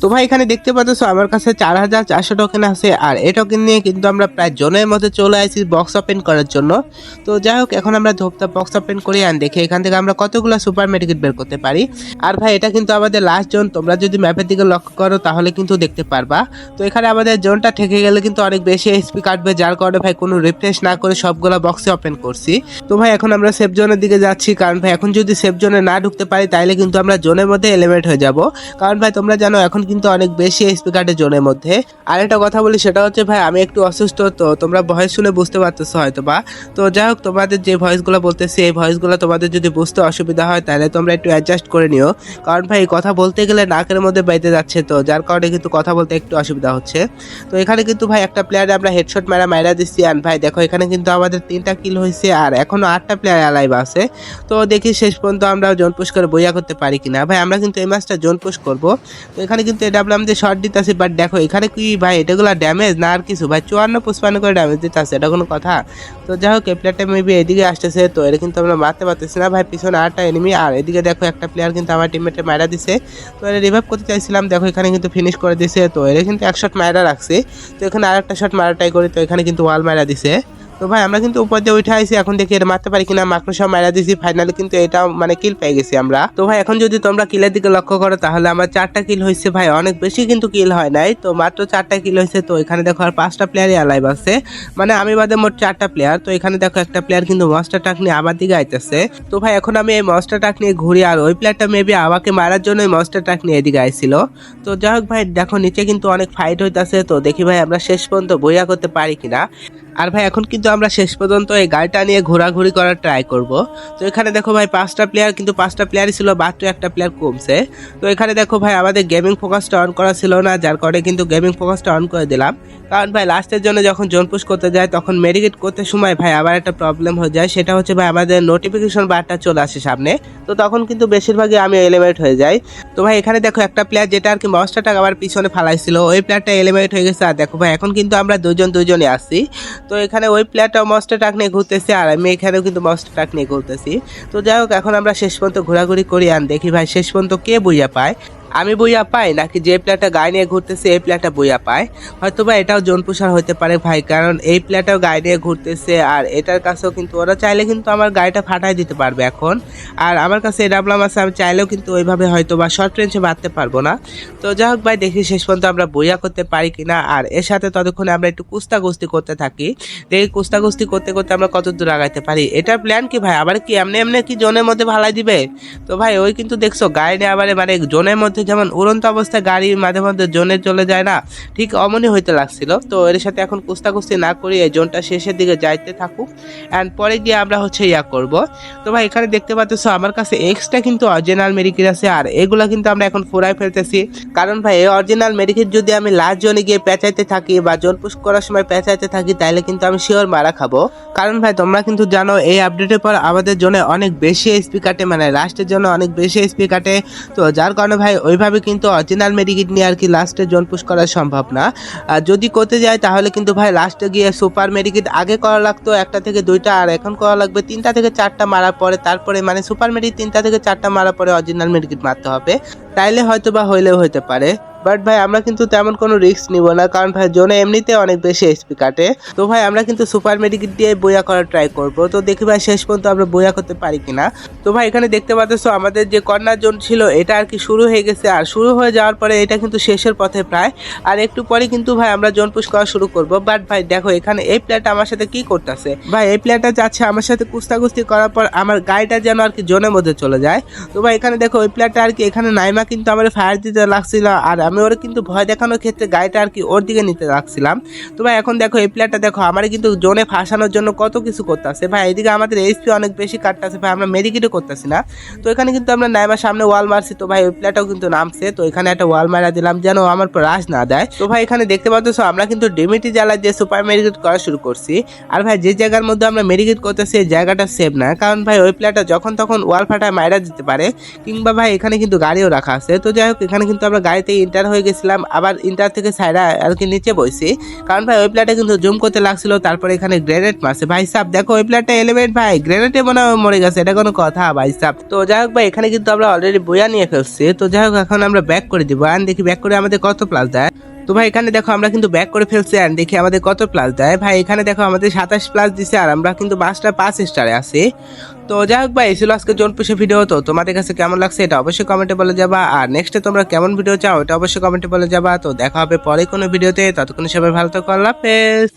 তো ভাই, এখানে দেখতে পাচ্ছ আমার কাছে চার হাজার চারশো টোকেন আছে, আর এই টোকেন নিয়ে কিন্তু আমরা প্রায় জনের মধ্যে চলে আসি বক্স ওপেন করার জন্য। তো যাই হোক, এখন আমরা ধোপটা বক্স ওপেন করি আন দেখি এখান থেকে আমরা কতগুলো সুপার মেডিকেট বের করতে পারি। আর ভাই, এটা কিন্তু আমাদের লাস্ট জোন তোমরা যদি ম্যাপের দিকে লক্ষ্য করো তাহলে কিন্তু দেখতে পারবা। তো এখানে আমাদের জোনটা ঠেকে গেলে কিন্তু অনেক বেশি এসপি কাটবে, যার কারণে ভাই কোনো রিফ্রেশ না করে সবগুলো বক্সে ওপেন করছি। তো ভাই, এখন আমরা সেফ জোনের দিকে যাচ্ছি, কারণ ভাই, এখন যদি সেফ জোনে না ঢুকতে পারি তাহলে কিন্তু আমরা জোনের মধ্যে এলিমেন্ট হয়ে যাব। কারণ ভাই, তোমরা জানো এখন কিন্তু অনেক বেশি এসপি জোনের মধ্যে। আর একটা কথা বলি, সেটা হচ্ছে ভাই, আমি একটু অসুস্থ, তো তোমরা ভয়েস শুনে বুঝতে পারতেছো হয়তো বা তো যাই হোক, তোমাদের যে ভয়েসগুলো বলতেছি, এই ভয়েসগুলো তোমাদের যদি বুঝতে অসুবিধা হয়, তাহলে তোমরা একটু অ্যাডজাস্ট করে নিও। কারণ ভাই, কথা বলতে গেলে নাকের মধ্যে বাইতে যাচ্ছে তো, যার কারণে কিন্তু কথা বলতে একটু অসুবিধা হচ্ছে। তো এখানে কিন্তু ভাই, একটা প্লেয়ারে আমরা হেডশট মারা মারা দিচ্ছি আর ভাই, দেখো, এখানে কিন্তু আমাদের তিনটা কিল হয়েছে, আর এখনও আটটা প্লেয়ার অ্যালাইভ আছে। তো দেখি শেষ পর্যন্ত আমরা জোন পুশ করে বইয়া করতে পারি কিনা। ভাই, আমরা কিন্তু এই ম্যাচটা জোন পুশ করব। তো এখানে কিন্তু এটা আমরা আমাদের শর্ট দিতেছি বাট দেখো এখানে কি ভাই, এটাগুলো ড্যামেজ না আর কিছু? ভাই, চুয়ান্ন পুষ্পান্ন করে ড্যামেজ দিতেছে, এটা কোনো কথা। তো যাই হোক এই প্লেয়ারটা মেবি এদিকে আসতেছে, তো এটা কিন্তু আমরা মারতে পারতেছি না। ভাই, পিছনে আটটা এনিমি আর এদিকে দেখো একটা প্লেয়ার কিন্তু আমার টিমমেটে মারা দিছে। তো এটা রিভাইভ করতে চাইছিলাম, দেখো এখানে কিন্তু ফিনিশ করে দিছে, তো এটা কিন্তু এক শট মারা রাখছে। তো এখানে আরেকটা শট মারা ট্রাই করি, তো এখানে কিন্তু ওয়াল মারা দিছে। তো ভাই, আমরা কিন্তু উপর দিয়ে উঠে আসি এখন দেখি এটা মারতে পারি কিনা। মাকড় সব মারা দিছি ফাইনালি কিন্তু এটা মানে কিল পেয়ে গেছি আমরা। তো ভাই, এখন যদি তোমরা কিলের দিকে লক্ষ্য করো, তাহলে আমার চারটা কিল হয়েছে ভাই। অনেক বেশি কিন্তু কিল হয় নাই। তো মাত্র চারটা কিল হয়েছে, তো এখানে দেখো আর পাঁচটা প্লেয়ারই অ্যালাইভ আছে। মানে আমি বাদে মোট চারটা প্লেয়ার তো এখানে দেখো একটা প্লেয়ার কিন্তু মস্টার টাক নিয়ে আমার দিকে আইতেছে। তো ভাই, এখন আমি এই মস্টার টাক নিয়ে ঘুরি, আর ওই প্লেয়ারটা মেবি আমাকে মারার জন্য মস্টার টাক নিয়ে এদিকে আইছিল। তো যাই হোক ভাই, দেখো নিচে কিন্তু অনেক ফাইট হইতাছে, তো দেখি ভাই আমরা শেষ পর্যন্ত বইয়া করতে পারি কিনা। আর ভাই, এখন কিন্তু আমরা শেষ পর্যন্ত এই গাড়িটা নিয়ে ঘোরাঘুরি করার ট্রাই করব। তো এখানে দেখো ভাই, পাঁচটা প্লেয়ার কিন্তু পাঁচটা প্লেয়ারই ছিল মাত্র একটা প্লেয়ার কমছে। তো এখানে দেখো ভাই, আমাদের গেমিং ফোকাসটা অন করা ছিল না, যার কারণে কিন্তু গেমিং ফোকাসটা অন করে দিলাম। কারণ ভাই লাস্টের জন্য যখন জোন পুশ করতে যায়, তখন মেডিকেট করতে সময় ভাই, আবার একটা প্রবলেম হয়ে যায়। সেটা হচ্ছে ভাই, আমাদের নোটিফিকেশন বারটা চলে আসে সামনে। তো তখন কিন্তু বেশিরভাগই আমি এলিমেন্ট হয়ে যাই। তো ভাই, এখানে দেখো একটা প্লেয়ার যেটা আর কি মস্টারটা আবার পিছনে ফালাইছিল, ওই প্লেয়ারটা এলিমেন্ট হয়ে গেছে। আর দেখো ভাই, এখন কিন্তু আমরা দুজন দুজনে আসছি। তো এখানে ওই প্লেয়ারটা মস্টার ট্রাক নিয়ে ঘুরতেছে আর আমি এখানেও কিন্তু মস্টার ট্রাক নিয়ে ঘুরতেছি। তো যাই হোক, এখন আমরা শেষ পর্যন্ত ঘোরাঘুরি করি আন দেখি ভাই, শেষ পর্যন্ত কে বুঝা পায়। আমি বইয়া পাই? নাকি যে প্লেয়ারটা গায়ে নিয়ে ঘুরতেছে, এই প্লেয়ারটা বইয়া পায়? হয়তো বা এটাও জোন প্রসার হতে পারে ভাই, কারণ এই প্লেয়ারটাও গায়ে নিয়ে ঘুরতেছে, আর এটার কাছেও কিন্তু ওরা চাইলে কিন্তু আমার গাড়িটা ফাটাই দিতে পারবে এখন। আর আমার কাছে এডাবলাম আছে, আমি চাইলেও কিন্তু ওইভাবে হয়তো বা শর্ট রেঞ্জে মারতে পারব না। তো যাই হোক ভাই, দেখি শেষ পর্যন্ত আমরা বইয়া করতে পারি কিনা। আর এর সাথে ততক্ষণে আমরা একটু কুস্তা কুস্তি করতে থাকি। দেখি কুস্তা কুস্তি করতে করতে আমরা কত দূর আগাইতে পারি। এটার প্ল্যান কি ভাই? আবার কি, এমনি এমনি কি জোনের মধ্যে ভালাই দিবে? তো ভাই, ওই কিন্তু দেখছ গাড়ি নিয়ে আবার মানে জোনের মধ্যে যেমন উড়ন্ত অবস্থায় গাড়ি মাঝে মধ্যে জোনে চলে যায় না, ঠিক অমনই হইতে লাগছিল। তো এর সাথে এখন কুস্তা কুস্তি না করি এই জোনটা শেষের দিকে যাইতে থাকুক অ্যান্ড পরে গিয়ে আমরা হচ্ছে ইয়া করব। তো ভাই, এখানে দেখতে পাচ্ছ আমার কাছে এক্সট্রা কিন্তু অরিজিনাল মেডিকেট আছে, আর এগুলো কিন্তু আমরা এখন ফুরাই ফেলতেছি। কারণ ভাই, এই অরিজিনাল মেডিকেট যদি আমি লাস্ট জোনে গিয়ে পেঁচাইতে থাকি বা জোন পুশ করার সময় পেঁচাইতে থাকি তাহলে কিন্তু আমি শিওর মারা খাব। কারণ ভাই, তোমরা কিন্তু জানো, এই আপডেটের পর আমাদের জন্য অনেক বেশি এসপি কাটে মানে লাস্টের জন্য অনেক বেশি এসপি কাটে। তো যার কারণে ভাই ওইভাবে কিন্তু অরিজিনাল মেডিকিট নিয়ে আর কি লাস্টে জোন পুশ করা সম্ভব না। আর যদি করতে যায় তাহলে কিন্তু ভাই লাস্টে গিয়ে সুপার মেডিকিট আগে করা লাগতো, একটা থেকে দুইটা, আর এখন করা লাগবে তিনটা থেকে চারটা মারার পরে তারপরে মানে সুপার মেডিকেট তিনটা থেকে চারটা মারার পরে অরিজিনাল মেডিকিট মারতে হবে। তাইলে হয়তো বা হইলেও হইতে পারে। বাট ভাই, আমরা কিন্তু তেমন কোনো রিস্ক নিব না, কারণ ভাই, জোনে এমনিতে অনেক বেশি এসপি কাটে। তো ভাই, আমরা কিন্তু সুপার মেডিকেট দিয়ে বইয়া করার ট্রাই করব। তো দেখি ভাই, শেষ পর্যন্ত আমরা বইয়া করতে পারি কিনা। তো ভাই, এখানে দেখতে পাচ্ছ, আমাদের যে কর্নার জোন ছিল, এটা আর কি শুরু হয়ে গেছে। আর শুরু হয়ে যাওয়ার পরে এটা কিন্তু শেষের পথে প্রায়। আর একটু পরে কিন্তু ভাই, আমরা জোন পুশ করা শুরু করব। বাট ভাই, দেখো, এখানে এই প্লেয়ারটা আমার সাথে কি করতেছে? ভাই, এই প্লেয়ারটা যাচ্ছে আমার সাথে কুস্তাকুস্তি করার পর আমার গাড়িটা যেন আর কি জোনের মধ্যে চলে যায়। তো ভাই, এখানে দেখো, ওই প্লেয়ারটা আর কি, এখানে নাইমা কিন্তু আমার ফায়ার দিতে লাগছিল। আর আমি ওর কিন্তু ভয় দেখানোর ক্ষেত্রে গাড়িটা আর কি ওর দিকে নিতে রাখছিলাম। তো ভাই, এখন দেখো এই প্লেয়ারটা দেখো, আমার কিন্তু জোনে ফাঁসানোর জন্য কত কিছু করতেছে ভাই, এদিকে আমাদের এইচপি অনেক বেশি কাটতেছে ভাই, আমরা মেডিকেটও করতেছি না। তো এখানে কিন্তু আমরা নাইমার সামনে ওয়াল মারছি। তো ভাই, ওই প্লেয়ারটাও কিন্তু নামছে। তো এখানে একটা ওয়াল মারা দিলাম যেন আমার রাশ না দেয়। তো ভাই, এখানে দেখতে পাচ্ছ, আমরা কিন্তু ডিমিটি জ্বালা দিয়ে সুপার মেডিকেট করা শুরু করছি। আর ভাই, যে জায়গার মধ্যে আমরা মেডিকেট করতেছি, এই জায়গাটা সেভ না। কারণ ভাই, ওই প্লেয়ারটা যখন তখন ওয়াল ফাটায় মাইরা দিতে পারে। কিংবা ভাই, এখানে কিন্তু গাড়িও রাখা আছে। তো যাই হোক, এখানে কিন্তু আমরা গাড়িতে ইন্টার ইন্টার হয়ে গেছিলাম, আবার ইন্টার থেকে সাইরা আর কি নিচে বইছি। কারণ ভাই, ওই প্লেটে কিন্তু জুম করতে লাগছিল, তারপরে এখানে গ্রেনেড মারছে। ভাই সাহ দেখো ওই প্লেটটা এলিমেন্ট ভাই গ্রেনেডে মনে হয় মরে গেছে, এটা কোনো কথা ভাই সাহ তো যাই হোক ভাই, এখানে কিন্তু আমরা অলরেডি বইয়া নিয়ে ফেলছি। তো যাই হোক, এখন আমরা ব্যাক করে দিব। আর দেখি ব্যাক করে আমাদের কত প্লাস দেয়? তো ভাই, এখানে দেখো আমরা কিন্তু ব্যাক করে ফেলছি আর দেখি আমাদের কত প্লাস দেয়। ভাই, এখানে দেখো আমাদের সাতাশ প্লাস দিছে আর আমরা কিন্তু বাসটা পাঁচ স্টারে আছি। তো যাই হোক ভাই ছিল আজকে জোন পুষে ভিডিও তো তোমাদের কাছে কেমন লাগছে এটা অবশ্যই কমেন্টে বলে যাবা। আর নেক্সটে তোমরা কেমন ভিডিও চাও, এটা অবশ্যই কমেন্টে বলে যাবা। তো দেখা হবে পরে কোনো ভিডিওতে ততক্ষণ সবাই ভালো তো হাফেজ।